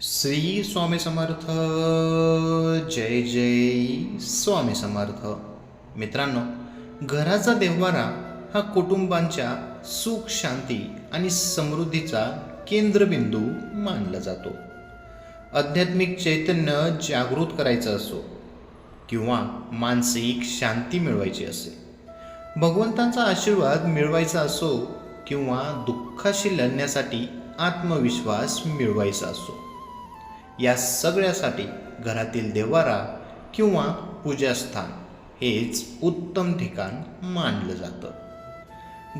श्री स्वामी समर्थ जय जय स्वामी समर्थ. मित्रांनो घराचा देव्हारा हा कुटुंबांच्या सुख शांती आणि समृद्धीचा केंद्रबिंदू मानला जातो. आध्यात्मिक चैतन्य जागृत करायचं असो किंवा मानसिक शांती मिळवायची असे. भगवंतांचा आशीर्वाद मिळवायचा असो किंवा दुःखाशी लढण्यासाठी आत्मविश्वास मिळवायचा असो. या सगळ्यासाठी घरातील देवारा किंवा पूजास्थान हेच उत्तम ठिकाण मानलं जातं.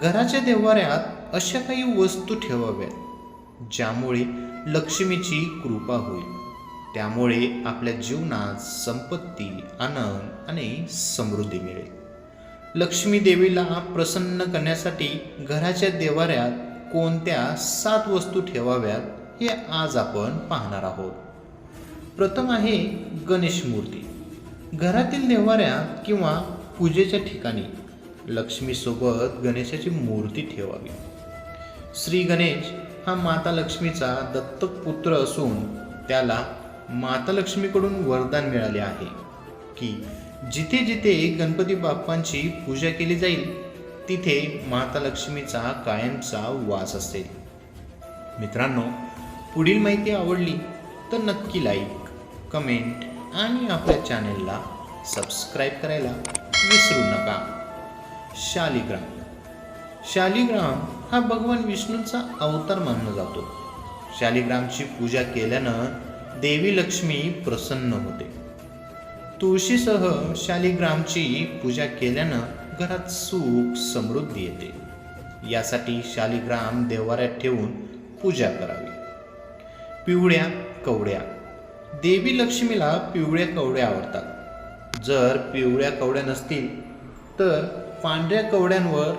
घराच्या देवाऱ्यात अशा काही वस्तू ठेवाव्यात ज्यामुळे लक्ष्मीची कृपा होईल. त्यामुळे आपल्या जीवनात संपत्ती आनंद आणि समृद्धी मिळेल. लक्ष्मी देवीला प्रसन्न करण्यासाठी घराच्या देवाऱ्यात कोणत्या सात वस्तू ठेवाव्यात हे आज आपण पाहणार आहोत. प्रथम आहे गणेश मूर्ती. घरातील देवाऱ्यात किंवा पूजेच्या ठिकाणी लक्ष्मीसोबत गणेशाची मूर्ती ठेवावी. श्री गणेश हा माता लक्ष्मीचा दत्तक पुत्र असून त्याला माता लक्ष्मीकडून वरदान मिळाले आहे की जिथे जिथे गणपती बाप्पांची पूजा केली जाईल तिथे माता लक्ष्मीचा कायमचा वास असेल. मित्रांनो पुढील माहिती आवडली तर नक्की लाईक कमेंट आणि आपल्या चॅनेलला सबस्क्राईब करायला विसरू नका. शालिग्राम. शालिग्राम हा भगवान विष्णूंचा अवतार मानला जातो. शालिग्रामची पूजा केल्यानं देवी लक्ष्मी प्रसन्न होते. तुळशीसह शालिग्रामची पूजा केल्यानं घरात सुख समृद्धी येते. यासाठी शालिग्राम देवाऱ्यात ठेवून पूजा करावी. पिवळ्या कवड्या. देवी लक्ष्मीला पिवळ्या कवड्या आवडतात. जर पिवळ्या कवड्या नसतील तर पांढऱ्या कवड्यांवर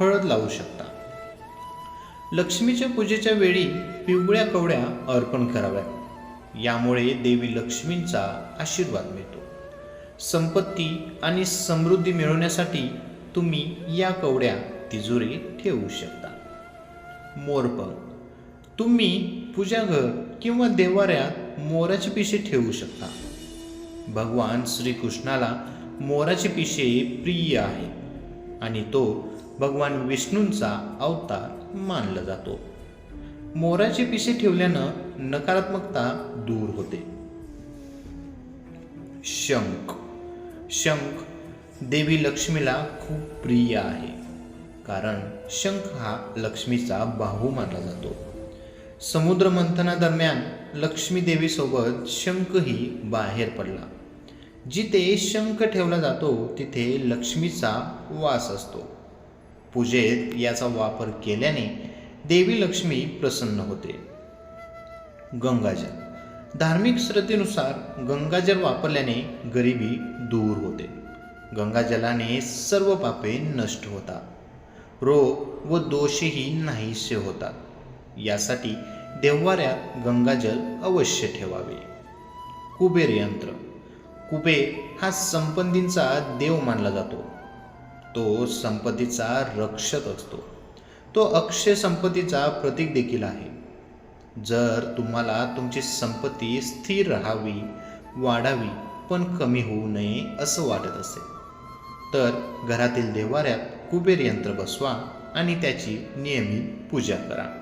हळद लावू शकता. लक्ष्मीच्या पूजेच्या वेळी पिवळ्या कवड्या अर्पण कराव्यात. यामुळे देवी लक्ष्मींचा आशीर्वाद मिळतो. संपत्ती आणि समृद्धी मिळवण्यासाठी तुम्ही या कवड्या तिजोरीत ठेवू शकता. मोरपंख. तुम्ही पूजाघर किंवा देवाऱ्यात मोराची पिशे ठेवू शकता. भगवान श्रीकृष्णाला मोराची पिशे प्रिय आहे आणि तो भगवान विष्णूंचा अवतार मानला जातो. मोराची पिशे ठेवल्यानं नकारात्मकता दूर होते. शंख. शंख देवी लक्ष्मीला खूप प्रिय आहे. कारण शंख हा लक्ष्मीचा बाहू मानला जातो. समुद्र मंथनादरम्यान लक्ष्मी देवीसोबत शंखही बाहेर पडला. जिथे शंख ठेवला जातो तिथे लक्ष्मीचा वास असतो. पूजेत याचा वापर केल्याने देवी लक्ष्मी प्रसन्न होते. गंगाजल. धार्मिक श्रद्धेनुसार गंगाजल वापरल्याने गरिबी दूर होते. गंगाजलाने सर्व पापे नष्ट होतात. रोग व दोषही नाहीसे होतात. यासाठी देव्हाऱ्यात गंगाजल अवश्य ठेवावे. कुबेर यंत्र. कुबेर हा संपत्तींचा देव मानला जातो. तो संपत्तीचा रक्षक असतो. तो अक्षय संपत्तीचा प्रतीक देखील आहे. जर तुम्हाला तुमची संपत्ती स्थिर राहावी वाढावी पण कमी होऊ नये असं वाटत असेल तर घरातील देवाऱ्यात कुबेर यंत्र बसवा आणि त्याची नियमित पूजा करा.